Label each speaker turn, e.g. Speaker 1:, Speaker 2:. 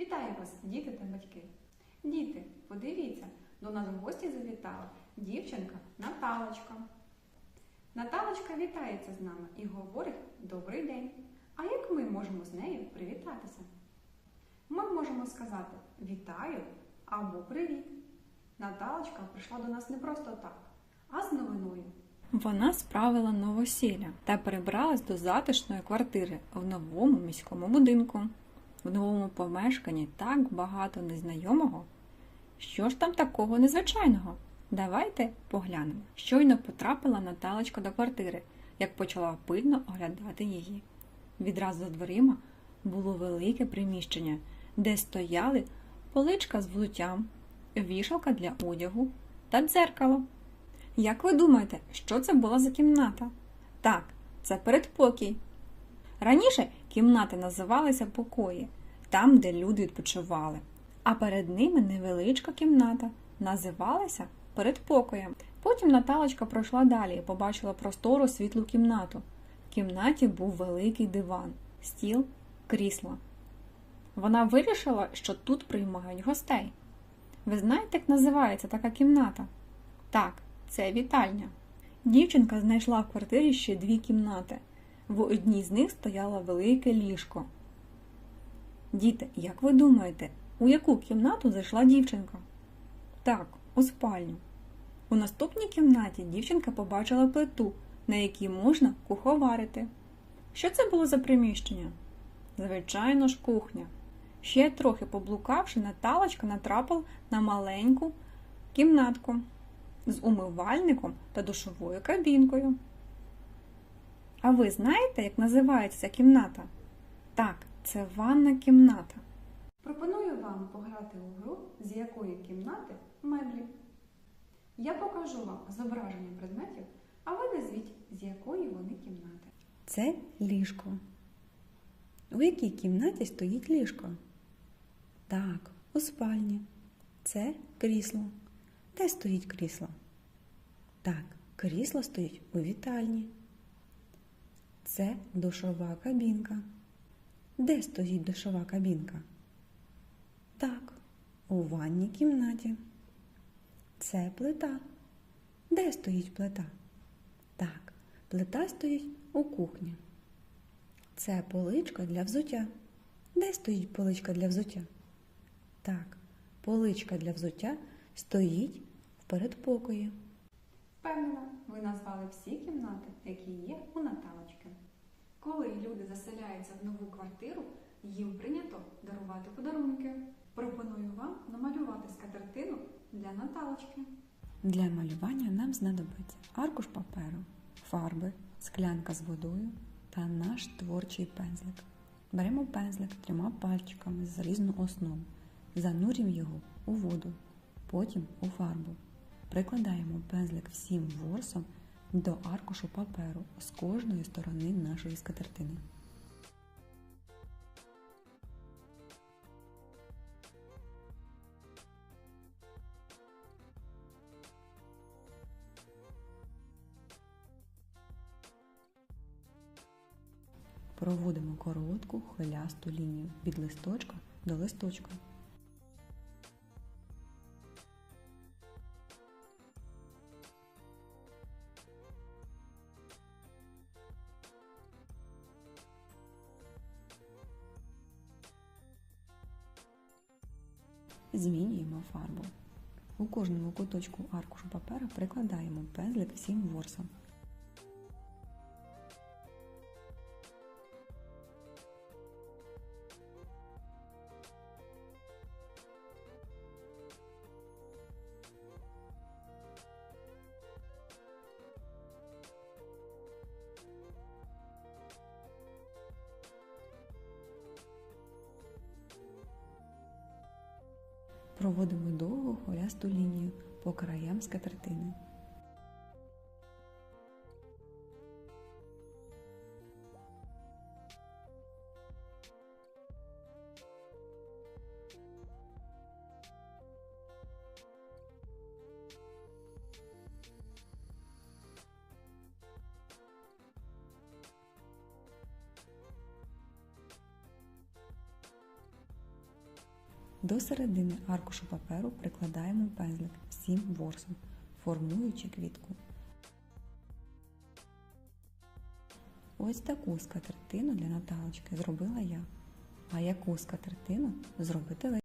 Speaker 1: Вітаю вас, діти та батьки. Діти, подивіться, до нас в гості завітала дівчинка Наталочка. Наталочка вітається з нами і говорить Добрий день. А як ми можемо з нею привітатися? Ми можемо сказати Вітаю або Привіт. Наталочка прийшла до нас не просто так, а з новиною.
Speaker 2: Вона справила новосілля та перебралась до затишної квартири в новому міському будинку. В новому помешканні так багато незнайомого. Що ж там такого незвичайного? Давайте поглянемо. Щойно потрапила Наталочка до квартири, як почала пильно оглядати її. Відразу за дверима було велике приміщення, де стояли поличка з взуттям, вішалка для одягу та дзеркало. Як ви думаєте, що це була за кімната? Так, це передпокій. Раніше кімнати називалися покої, там, де люди відпочивали, а перед ними невеличка кімната називалася передпокоєм. Потім Наталочка пройшла далі і побачила простору світлу кімнату. В кімнаті був великий диван, стіл, крісло. Вона вирішила, що тут приймають гостей. Ви знаєте, як називається така кімната? Так, це вітальня. Дівчинка знайшла в квартирі ще дві кімнати. В одній з них стояло велике ліжко. Діти, як ви думаєте, у яку кімнату зайшла дівчинка? Так, у спальню. У наступній кімнаті дівчинка побачила плиту, на якій можна куховарити. Що це було за приміщення? Звичайно ж, кухня. Ще трохи поблукавши, Наталочка натрапила на маленьку кімнатку з умивальником та душовою кабінкою. А ви знаєте, як називається кімната? Так, це ванна кімната.
Speaker 1: Пропоную вам пограти у гру, з якої кімнати меблі. Я покажу вам зображення предметів, а ви назвіть, з якої вони кімнати.
Speaker 3: Це ліжко. У якій кімнаті стоїть ліжко? Так, у спальні. Це крісло. Де стоїть крісло? Так, крісло стоїть у вітальні. Це душова кабінка. Де стоїть душова кабінка? Так, у ванній кімнаті. Це плита. Де стоїть плита? Так, плита стоїть у кухні. Це поличка для взуття. Де стоїть поличка для взуття? Так, поличка для взуття стоїть в передпокої.
Speaker 1: Впевнена, ви назвали всі кімнати, які є у Наталочки. Коли люди заселяються в нову квартиру, їм прийнято дарувати подарунки. Пропоную вам намалювати скатертину для Наталочки.
Speaker 3: Для малювання нам знадобиться аркуш паперу, фарби, склянка з водою та наш творчий пензлик. Беремо пензлик трьома пальчиками з різну основу, занурюємо його у воду, потім у фарбу. Прикладаємо пензлик всім ворсом до аркушу паперу з кожної сторони нашої скатертини. Проводимо коротку хвилясту лінію від листочка до листочка. Змінюємо фарбу. У кожному куточку аркушу папера прикладаємо пензлик всім ворсом. Проводимо довгу хвилясту лінію по краям скатертини. До середини аркушу паперу прикладаємо пензлик всім ворсом, формуючи квітку. Ось таку скатертину для Наталочки зробила я. А яку скатертину зробите ви?